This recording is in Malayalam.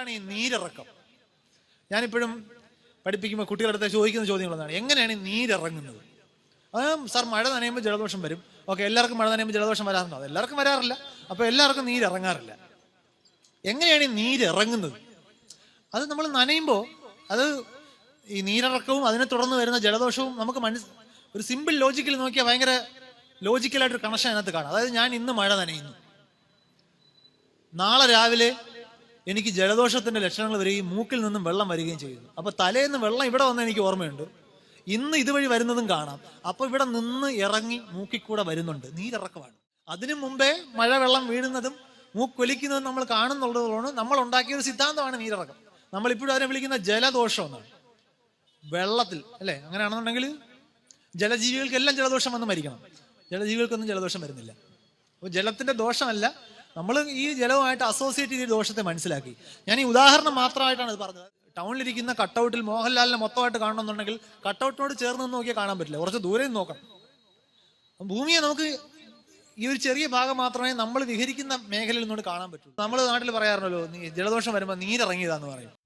എന്താണ് ഈ നീരിറക്കം? ഞാനിപ്പോഴും പഠിപ്പിക്കുമ്പോൾ കുട്ടികളുടെ അടുത്ത് ചോദിക്കുന്ന ചോദ്യങ്ങളെന്താണ്? എങ്ങനെയാണ് ഈ നീരിറങ്ങുന്നത്? സാർ മഴ നനയുമ്പോൾ ജലദോഷം വരും. ഓക്കെ എല്ലാവർക്കും മഴ നനയുമ്പോൾ ജലദോഷം വരാറുണ്ടോ? എല്ലാവർക്കും വരാറില്ല. അപ്പോൾ എല്ലാവർക്കും നീരിറങ്ങാറില്ല. എങ്ങനെയാണ് ഈ നീരിറങ്ങുന്നത്? അത് നമ്മൾ നനയുമ്പോൾ അത് ഈ നീരിറക്കവും അതിനെ തുടർന്ന് വരുന്ന ജലദോഷവും നമുക്ക് മനസ് ഒരു സിമ്പിൾ ലോജിക്കിൽ നോക്കിയാൽ ഭയങ്കര ലോജിക്കലായിട്ടൊരു കണക്ഷൻ അതിനകത്ത് കാണാം. അതായത് ഞാൻ ഇന്ന് മഴ നനയുന്നു. നാളെ രാവിലെ എനിക്ക് ജലദോഷത്തിന്റെ ലക്ഷണങ്ങൾ വരികയും മൂക്കിൽ നിന്നും വെള്ളം വരികയും ചെയ്യുന്നു അപ്പൊ തലേന്ന് വെള്ളം ഇവിടെ വന്ന എനിക്ക് ഓർമ്മയുണ്ട്. ഇന്ന് ഇതുവഴി വരുന്നതും കാണാം. അപ്പോൾ ഇവിടെ നിന്ന് ഇറങ്ങി മൂക്കിക്കൂടെ വരുന്നുണ്ട്. നീരിറക്കമാണ്. അതിനു മുമ്പേ മഴ വെള്ളം വീഴുന്നതും മൂക്കൊലിക്കുന്നതും നമ്മൾ കാണുന്നുള്ളതുകൊണ്ട് നമ്മൾ ഉണ്ടാക്കിയ ഒരു സിദ്ധാന്തമാണ് നീരിറക്കം. നമ്മൾ ഇപ്പോഴും അതിനെ വിളിക്കുന്ന ജലദോഷം എന്നാണ്. വെള്ളത്തിൽ അല്ലേ? അങ്ങനെയാണെന്നുണ്ടെങ്കിൽ ജലജീവികൾക്കെല്ലാം ജലദോഷം വന്ന് മരിക്കണം. ജലജീവികൾക്കൊന്നും ജലദോഷം വരുന്നില്ല. അപ്പോൾ ജലത്തിന്റെ ദോഷമല്ല നമ്മൾ ഈ ജലവുമായിട്ട് അസോസിയേറ്റ് ചെയ്ത ദോഷത്തെ മനസ്സിലാക്കി. ഞാൻ ഈ ഉദാഹരണം മാത്രമായിട്ടാണ് ഇത് പറഞ്ഞത്. ടൗണിലിരിക്കുന്ന കട്ടൗട്ടിൽ മോഹൻലാലിനെ മൊത്തമായിട്ട് കാണണമെന്നുണ്ടെങ്കിൽ കട്ടൗട്ടിനോട് ചേർന്ന് നിന്ന് നോക്കിയാൽ കാണാൻ പറ്റില്ല. കുറച്ച് ദൂരെ നിന്ന് നോക്കണം. ഭൂമിയെ നമുക്ക് ഈ ഒരു ചെറിയ ഭാഗം മാത്രമേ നമ്മൾ വിഹരിക്കുന്ന മേഖലയിൽ നിന്നുകൊണ്ട് കാണാൻ പറ്റൂ. നമ്മൾ നാട്ടിൽ പറയാറുണ്ടല്ലോ ജലദോഷം വരുമ്പോൾ നീരിറങ്ങിയതാന്ന് പറയും.